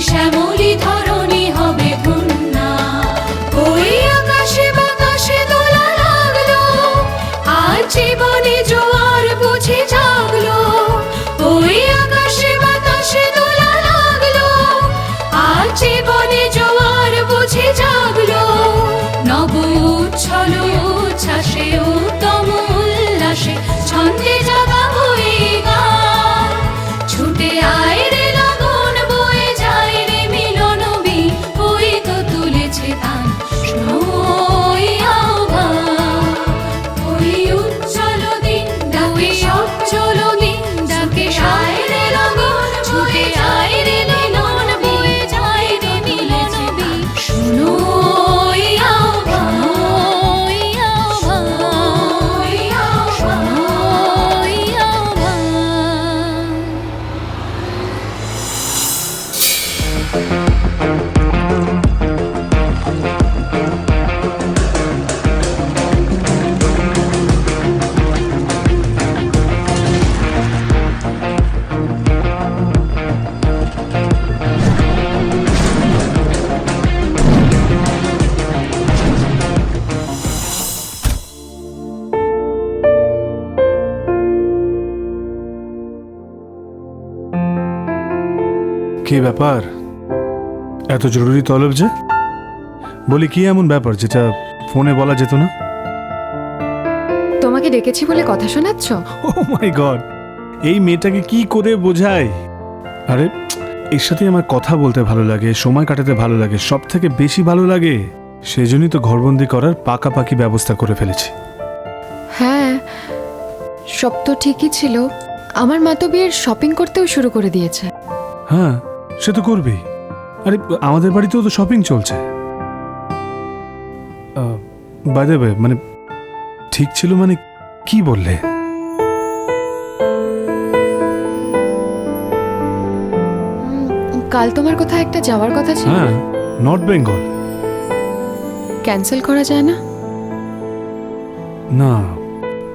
শ্যামলি ধরণী কি ব্যাপার? এত জরুরি তলব যে? বলি কি এমন ব্যাপার যেটা ফোনে বলা যেত না? তোমাকে ডেকেছি বলে কথা শোনাচ্ছ? ও মাই গড! এই মেয়েটাকে কি করে বোঝাই আরে এর সাথে আমার কথা বলতে ভালো লাগে সময় কাটাতে ভালো লাগে সব থেকে বেশি ভালো লাগে। সেজন্যই তো ঘরবন্দি করার পাকাপাকি ব্যবস্থা করে ফেলেছি। হ্যাঁ সব তো ঠিকই ছিল। আমার মা তো বিয়ের শপিং করতেও শুরু করে দিয়েছে। হ্যাঁ সে তো করবেই। আরে আমাদের বাড়িতেও তো শপিং চলছে। বাই দ্য মানে ঠিক ছিল মানে কি বললে? কাল তোমার কোথাও একটা যাওয়ার কথা ছিল? হ্যাঁ নর্থ বেঙ্গল ক্যান্সেল করা যায় না? না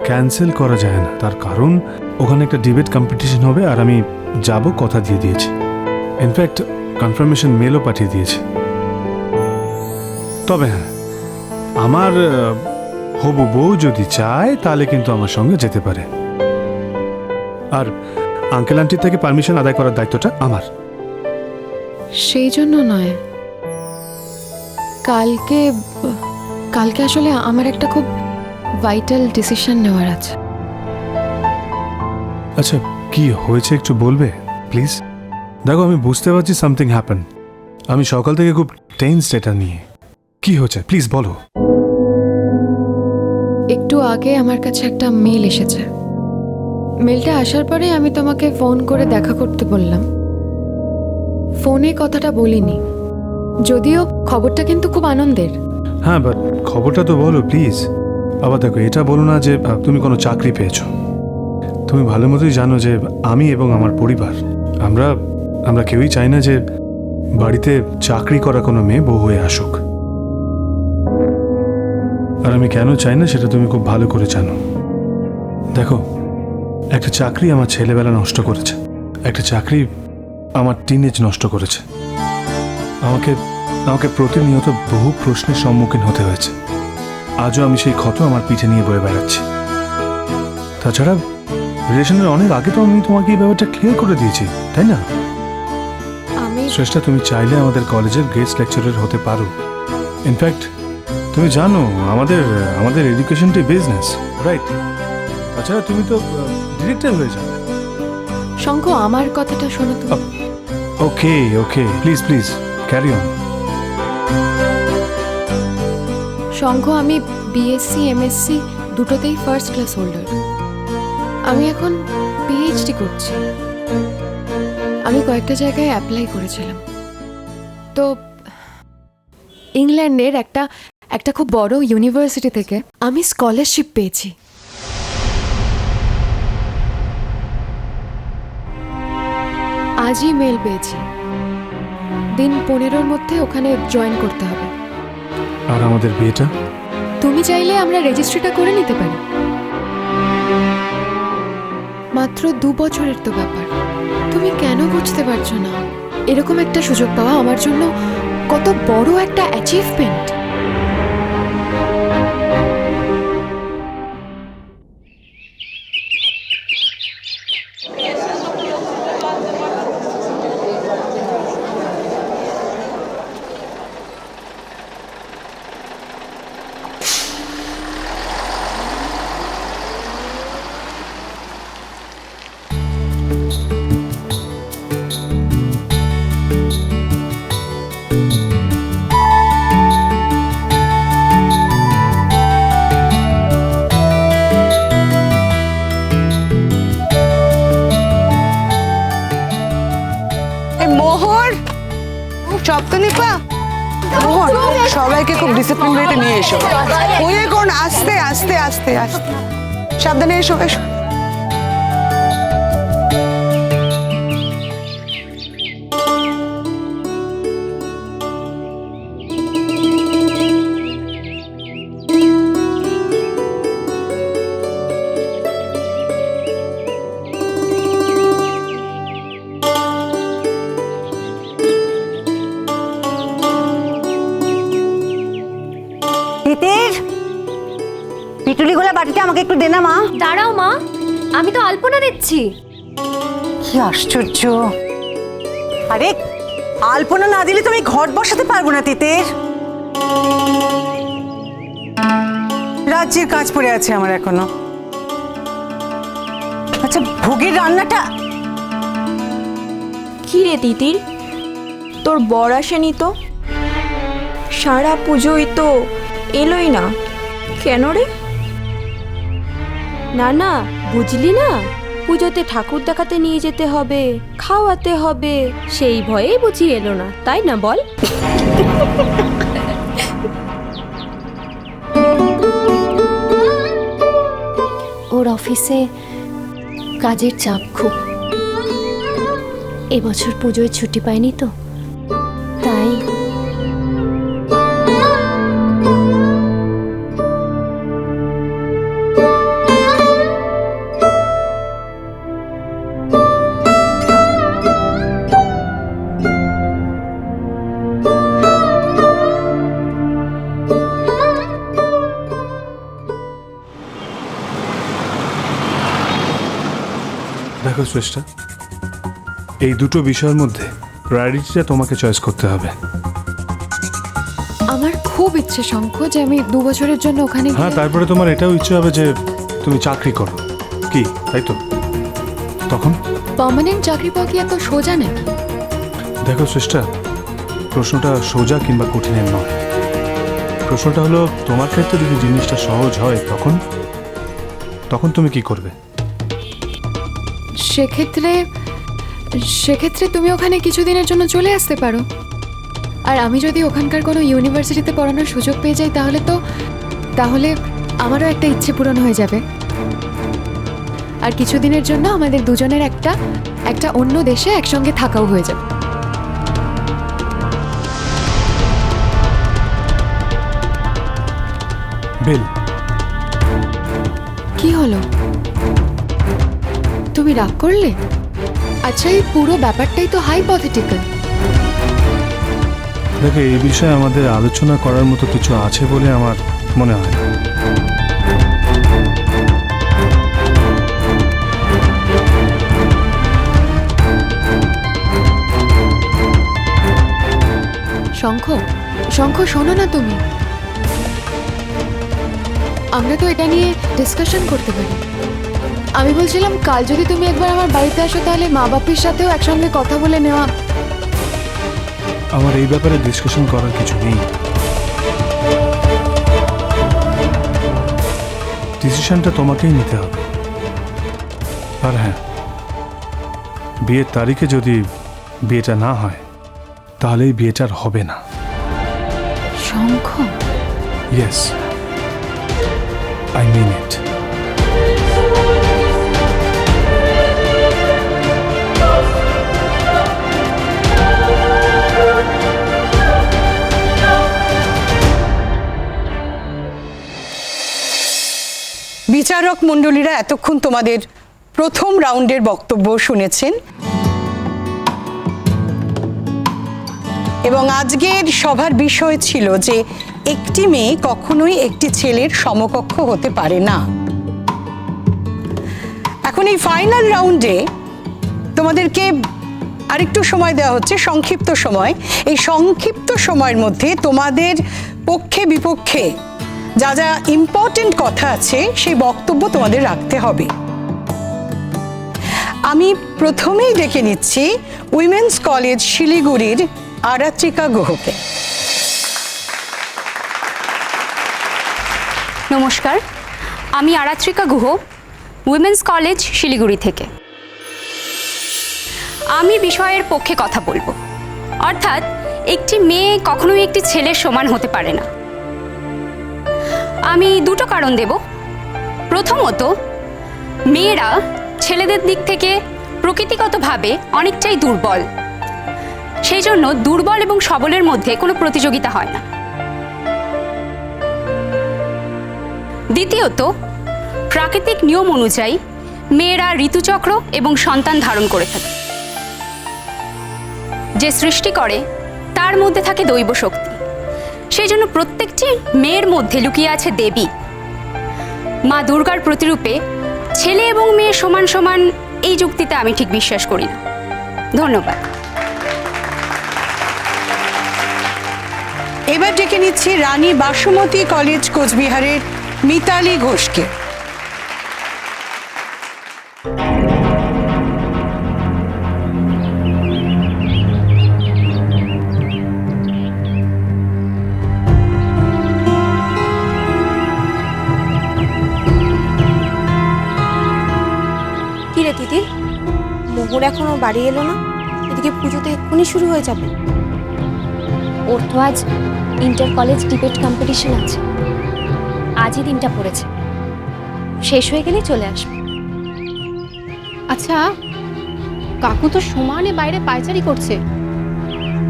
ক্যান্সেল করা যায় না। তার কারণ ওখানে একটা ডিবেট কম্পিটিশন হবে আর আমি যাব কথা দিয়ে দিয়েছি। ইনফ্যাক্ট কনফার্মেশন মেলও পাঠিয়ে দিয়েছি। তবে হ্যাঁ আমার হবু বউ যদি চায় তাহলে কিন্তু আমার সঙ্গে যেতে পারে। আর আঙ্কেল আন্টির থেকে পারমিশন আদায় করার দায়িত্বটা আমার। সেই জন্য নয়। কালকে কালকে আসলে আমার একটা খুব ভাইটাল ডিসিশন নেওয়ার আছে। আচ্ছা কি হয়েছে একটু বলবে প্লিজ দেখো আমি বুঝতে পারছি সামথিং হ্যাপেন আমি সকাল থেকে খুব টেন্সড এটা নিয়ে। কি হয়েছে প্লিজ বলো। একটু আগে আমার কাছে একটা মেল এসেছে। মেলটা আসার পরে আমি তোমাকে ফোন করে দেখা করতে বললাম। ফোনে কথাটা বলিনি। যদিও খবরটা কিন্তু খুব আনন্দের। হ্যাঁ বাট খবরটা তো বলো প্লিজ আবার দেখো এটা বলো না যে তুমি কোনো চাকরি পেয়েছ। তুমি ভালো মতোই জানো যে আমি এবং আমার পরিবার আমরা আমরা কেউই চাই না যে বাড়িতে চাকরি করা কোনো মেয়ে বউ হয়ে আসুক। আর আমি কেন চাই না সেটা তুমি খুব ভালো করে জানো। দেখো, একটা চাকরি আমার ছেলেবেলা নষ্ট করেছে। একটা চাকরি আমার টিনেজ নষ্ট করেছে। আমাকে আমাকে প্রতিনিয়ত বহু প্রশ্নের সম্মুখীন হতে হয়েছে। আজও আমি সেই ক্ষত আমার পিঠে নিয়ে বয়ে বেড়াচ্ছি। তাছাড়া রিলেশনের অনেক আগে তো আমি তোমাকে এই ব্যাপারটা ক্লিয়ার করে দিয়েছি, তাই না? শ্রেষ্ঠা তুমি চাইলে আমাদের কলেজের গেস্ট লেকচারার হতে পারো। ইনফ্যাক্ট তুমি জানো আমাদের আমাদের এডুকেশনটি বিজনেস রাইট তাছাড়া তুমি তো ডিরেক্টর হয়ে যাও শঙ্খ আমার কথাটা শোনো তো okay okay please please carry on Shankha আমি বিএসসি এমএসসি দুটোতেই ফার্স্ট ক্লাস হোল্ডার আমি এখন পিএইচডি করছি। আমি কয়েকটা জায়গায় অ্যাপ্লাই করেছিলাম। তো ইংল্যান্ডের একটা একটা খুব বড় ইউনিভার্সিটি থেকে আমি স্কলারশিপ পেয়েছি। আজই মেল পেয়েছি। দিন পনেরোর মধ্যে ওখানে জয়েন করতে হবে। আর আমাদের বিয়েটা? তুমি চাইলে আমরা রেজিস্ট্রিটা করে নিতে পারি। মাত্র দু বছরের তো ব্যাপার। তুমি কেন বুঝতে পারছ না? এরকম একটা সুযোগ পাওয়া আমার জন্য কত বড় একটা অ্যাচিভমেন্ট খুব ডিসিপ্লিন নিয়ে এসো। হয়ে কোন আস্তে আস্তে আস্তে আস্তে। সাবধানে এসো এসো। বাটিটা দে না মা। দাঁড়াও মা। আমি তো আলপনা দিচ্ছি কি আশ্চর্য। আরে আলপনা না দিলে তুমি ঘট বসাতে পারব না তিতির। রাজ্যের কাজ পড়ে আছে আমার এখনও। আচ্ছা ভোগের রান্নাটা কি রে তিতির? তোর বর আসেনি তো? সারা পুজোই তো এলোই না। কেন রে? না না, বুঝলি না? পুজোতে ঠাকুর দেখাতে নিয়ে যেতে হবে, খাওয়াতে হবে, সেই ভয়েই বুঝি এলো না, তাই না বল? ওর অফিসে কাজের চাপ খুব। এবছর পুজোয় ছুটি পায়নি তো। শ্রেষ্ঠা। এই দুটো বিষয়ের মধ্যে প্রায়োরিটিটা তোমাকে চয়েস করতে হবে। আমার খুব ইচ্ছে শঙ্খ যে আমি দু বছরের জন্য ওখানে হ্যাঁ তারপরে তোমার এটাও ইচ্ছে হবে যে তুমি চাকরি করো। কি? তাই তো? তখন? পার্মানেন্ট চাকরি পাওয়া কি এত সোজা নাকি? দেখো শ্রেষ্ঠা প্রশ্নটা সোজা কিংবা কঠিনের নয়। প্রশ্নটা হলো তোমার ক্ষেত্রে যদি জিনিসটা সহজ হয় তখন? তখন তুমি কি করবে? সেক্ষেত্রে সেক্ষেত্রে তুমি ওখানে কিছুদিনের জন্য চলে আসতে পারো। আর আমি যদি ওখানকার কোনো ইউনিভার্সিটিতে পড়ানোর সুযোগ পেয়ে যাই তাহলে তো তাহলে আমারও একটা ইচ্ছে পূরণ হয়ে যাবে। আর কিছুদিনের জন্য আমাদের দুজনের একটা একটা অন্য দেশে একসঙ্গে থাকাও হয়ে যাবে। বেল। কি হলো? তুমি রাগ করলে? আচ্ছা এই পুরো ব্যাপারটাই তো হাইপথেটিক্যাল দেখো এই বিষয়ে আমাদের আলোচনা করার মতো কিছু আছে বলে আমার মনে হয় না। শঙ্খ শঙ্খ শোনো না তুমি। আমরা তো এটা নিয়ে ডিসকাশন করতে পারি। আমি বলছিলাম কাল যদি তুমি একবার আমার বাড়িতে আসো তাহলে মা বাপির সাথেও একসঙ্গে কথা বলে নেওয়া। আমার এই ব্যাপারে ডিসকাশন করার কিছু নেই। ডিসিশনটা তোমাকেই নিতে হবে। আর হ্যাঁ বিয়ের তারিখে যদি বিয়েটা না হয় তাহলে এই বিয়েটার হবে না। শঙ্খ? ইয়েস আই মিন ইট বিচারক মণ্ডলীরা এতক্ষণ তোমাদের প্রথম রাউন্ডের বক্তব্য শুনেছেন। এবং আজকের সভার বিষয় ছিল যে একটি মেয়ে কখনোই একটি ছেলের সমকক্ষ হতে পারে না। এখন এই ফাইনাল রাউন্ডে তোমাদেরকে আরেকটু সময় দেওয়া হচ্ছে, সংক্ষিপ্ত সময়। এই সংক্ষিপ্ত সময়ের মধ্যে তোমাদের পক্ষে বিপক্ষে যা যা ইম্পর্টেন্ট কথা আছে, সেই বক্তব্য তোমাদের রাখতে হবে। আমি প্রথমেই ডেকে নিচ্ছি উইমেন্স কলেজ শিলিগুড়ির আরাত্রিকা গুহকে। নমস্কার, আমি আরাত্রিকা গুহ উইমেন্স কলেজ শিলিগুড়ি থেকে। আমি বিষয়ের পক্ষে কথা বলব। অর্থাৎ, একটি মেয়ে কখনোই একটি ছেলের সমান হতে পারে না। আমি দুটো কারণ দেব। প্রথমত, মেয়েরা ছেলেদের দিক থেকে প্রকৃতিগতভাবে অনেকটাই দুর্বল। সেই জন্য দুর্বল এবং সবলের মধ্যে কোনো প্রতিযোগিতা হয় না। দ্বিতীয়ত, প্রাকৃতিক নিয়ম অনুযায়ী মেয়েরা ঋতুচক্র এবং সন্তান ধারণ করে থাকে, যে সৃষ্টি করে, তার মধ্যে থাকে দৈব শক্তি সেই জন্য প্রত্যেকটি মেয়ের মধ্যে লুকিয়ে আছে দেবী। মা দুর্গার প্রতিরূপে ছেলে এবং মেয়ে সমান সমান এই যুক্তিতে আমি ঠিক বিশ্বাস করি না। ধন্যবাদ। এবার ডেকে নিচ্ছি রানী বাসুমতী কলেজ কোচবিহারের মিতালি ঘোষকে। মোহর এখনও বাড়ি এলো না। এদিকে পুজোতে এক্ষুনি শুরু হয়ে যাবে। ওর তো আজ ইন্টার কলেজ ডিবেট কম্পিটিশন আছে। আজই দিনটা পড়েছে। শেষ হয়ে গেলেই চলে আসবে। আচ্ছা কাকু তো সমানে বাইরে পায়চারি করছে।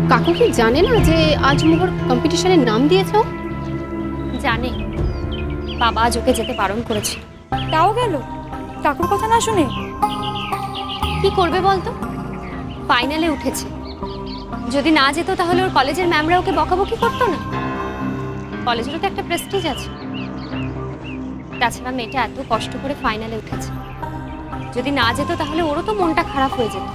কাকু কি জানে না যে আজ মোহর কম্পিটিশনের নাম দিয়েছ জানে। বাবা আজ ওকে যেতে বারণ করেছে। তাও গেল? কাকুর কথা না শুনে? কি করবে বলতো? ফাইনালে উঠেছে। যদি না যেত তাহলে ওর কলেজের ম্যামরা ওকে বকাবকি করতো না? কলেজেরও তো একটা প্রেস্টিজ আছে। তাছাড়া মেয়েটা এত কষ্ট করে ফাইনালে উঠেছে। যদি না যেত তাহলে ওরও তো মনটা খারাপ হয়ে যেত।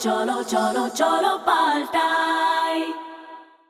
চলো চলো চলো পাল্টা।